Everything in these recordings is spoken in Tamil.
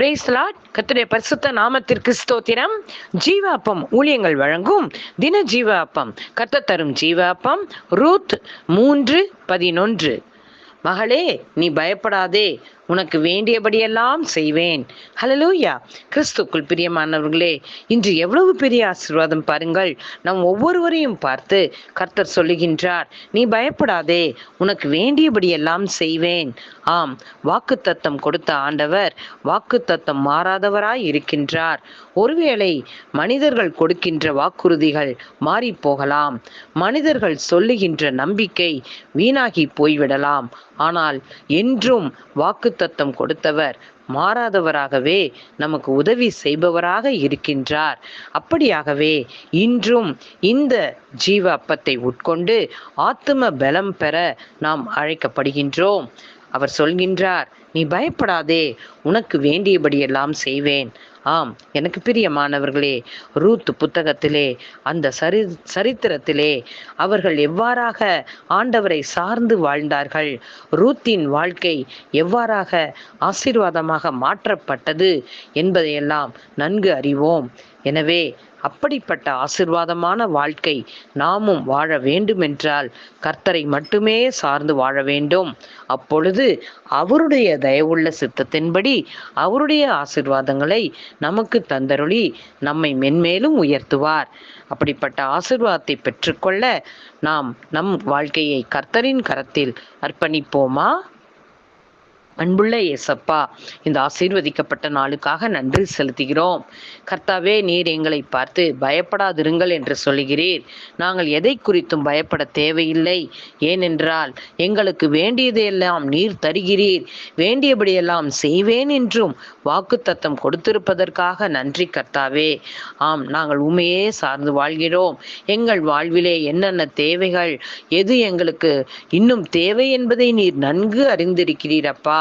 பிரேஸ்லாட் கத்துடைய பரிசுத்த நாமத்திற்கு ஸ்தோத்திரம். ஜீவாப்பம் ஊழியங்கள் வழங்கும் தின ஜீவாப்பம். கத்த தரும் ஜீவாப்பம். ரூத் மூன்று பதினொன்று. மகளே நீ பயப்படாதே. உனக்கு வேண்டியபடியெல்லாம் செய்வேன். ஹலலூயா கிறிஸ்துக்குள் பிரியமானவர்களே இன்று எவ்வளவு பெரிய ஆசீர்வாதம் பாருங்கள். நம் ஒவ்வொருவரையும் பார்த்து கர்த்தர் சொல்லுகின்றார் நீ பயப்படாதே உனக்கு வேண்டியபடியெல்லாம் செய்வேன். ஆம் வாக்கு தத்தம் கொடுத்த ஆண்டவர் வாக்கு தத்தம் மாறாதவராய் இருக்கின்றார். ஒருவேளை மனிதர்கள் கொடுக்கின்ற வாக்குறுதிகள் மாறி போகலாம் மனிதர்கள் சொல்லுகின்ற நம்பிக்கை வீணாகி போய்விடலாம். ஆனால் என்றும் வாக்கு வாக்குத்தத்தம் கொடுத்தவர். மாறாதவராகவே நமக்கு உதவி செய்பவராக இருக்கின்றார். அப்படியாகவே இன்றும் இந்த ஜீவ அப்பத்தை உட்கொண்டு ஆத்தும பலம் பெற நாம் அழைக்கப்படுகின்றோம். அவர் சொல்கின்றார் நீ பயப்படாதே உனக்கு வேண்டியபடியெல்லாம் செய்வேன். ஆம் எனக்கு பிரியமானவர்களே ரூத் புத்தகத்திலே அந்த சரி சரித்திரத்திலே அவர்கள் எவ்வாறாக ஆண்டவரை சார்ந்து வாழ்ந்தார்கள் ரூத்தின் வாழ்க்கை எவ்வாறாக ஆசீர்வாதமாக மாற்றப்பட்டது என்பதையெல்லாம் நன்கு அறிவோம். எனவே அப்படிப்பட்ட ஆசிர்வாதமான வாழ்க்கை நாமும் வாழ வேண்டுமென்றால் கர்த்தரை மட்டுமே சார்ந்து வாழ வேண்டும். அப்பொழுது அவருடைய தயவுள்ள சித்தத்தின்படி அவருடைய ஆசிர்வாதங்களை நமக்கு தந்தருளி நம்மை மென்மேலும் உயர்த்துவார். அப்படிப்பட்ட ஆசிர்வாதத்தை பெற்றுக்கொள்ள நாம் நம் வாழ்க்கையை கர்த்தரின் கரத்தில் அர்ப்பணிப்போமா? அன்புள்ள ஏசப்பா இந்த ஆசீர்வதிக்கப்பட்ட நாளுக்காக நன்றி செலுத்துகிறோம். கர்த்தாவே நீர் எங்களை பார்த்து பயப்படாதிருங்கள் என்று சொல்கிறீர் நாங்கள் எதை குறித்தும் பயப்பட தேவையில்லை. ஏனென்றால் எங்களுக்கு வேண்டியதையெல்லாம் நீர் தருகிறீர். வேண்டியபடியெல்லாம் செய்வேன் என்றும் வாக்குத்தத்தம் கொடுத்திருப்பதற்காக நன்றி கர்த்தாவே. ஆம் நாங்கள் உண்மையே சார்ந்து வாழ்கிறோம். எங்கள் வாழ்விலே என்னென்ன தேவைகள் எது எங்களுக்கு இன்னும் தேவை என்பதை நீர் நன்கு அறிந்திருக்கிறீரப்பா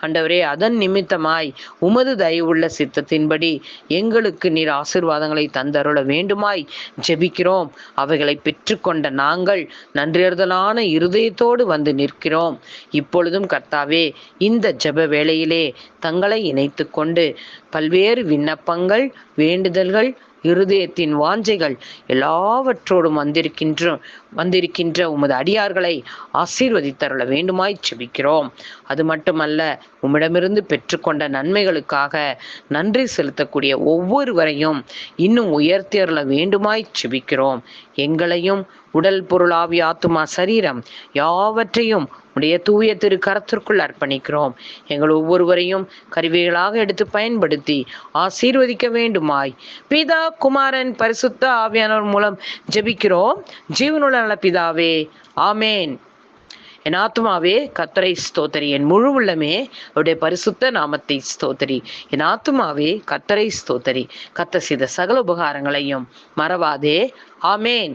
ஆண்டவரே அதன் நிமித்தமாய் உமது தயவுள்ள சித்தத்தின்படி எங்களுக்கு நீர் ஆசிர்வாதங்களை தந்தருள வேண்டுமாய் ஜெபிக்கிறோம். அவைகளை பெற்றுக்கொண்ட நாங்கள் நன்றியறுதலான இருதயத்தோடு வந்து நிற்கிறோம். இப்பொழுதும் கர்த்தாவே இந்த ஜெப வேளையிலே தங்களை இணைத்து கொண்டு பல்வேறு விண்ணப்பங்கள் வேண்டுதல்கள் இருதயத்தின் வாஞ்சைகள் எல்லாவற்றோடும் வந்திருக்கின்ற வந்திருக்கின்ற உமது அடியார்களை ஆசீர்வதித்தருள வேண்டுமாய் செபிக்கிறோம். அது மட்டுமல்ல உம்மிடமிருந்து பெற்றுக்கொண்ட நன்மைகளுக்காக நன்றி செலுத்தக்கூடிய ஒவ்வொருவரையும் இன்னும் உயர்த்தியருள வேண்டுமாய் செபிக்கிறோம். எங்களையும் உடல் பொருளாவி ஆத்துமா சரீரம் யாவற்றையும் உடைய தூய திரு கரத்திற்குள் அர்ப்பணிக்கிறோம். எங்கள் ஒவ்வொருவரையும் கருவிகளாக எடுத்து பயன்படுத்தி ஆசீர்வதிக்க வேண்டுமாய். பிதா குமாரன் பரிசுத்த ஆவியானவர் மூலம் ஜெபிக்கிறோம். ஜீவனுள்ள நல பிதாவே ஆமேன். என் ஆத்மாவே கத்தரை ஸ்தோத்தரி. என் முழு உள்ளமே அவருடைய பரிசுத்த நாமத்தை ஸ்தோத்தரி. என் ஆத்மாவே கத்தரை ஸ்தோத்தரி. கத்த செய்த சகல உபகாரங்களையும் மறவாதே. ஆமேன்.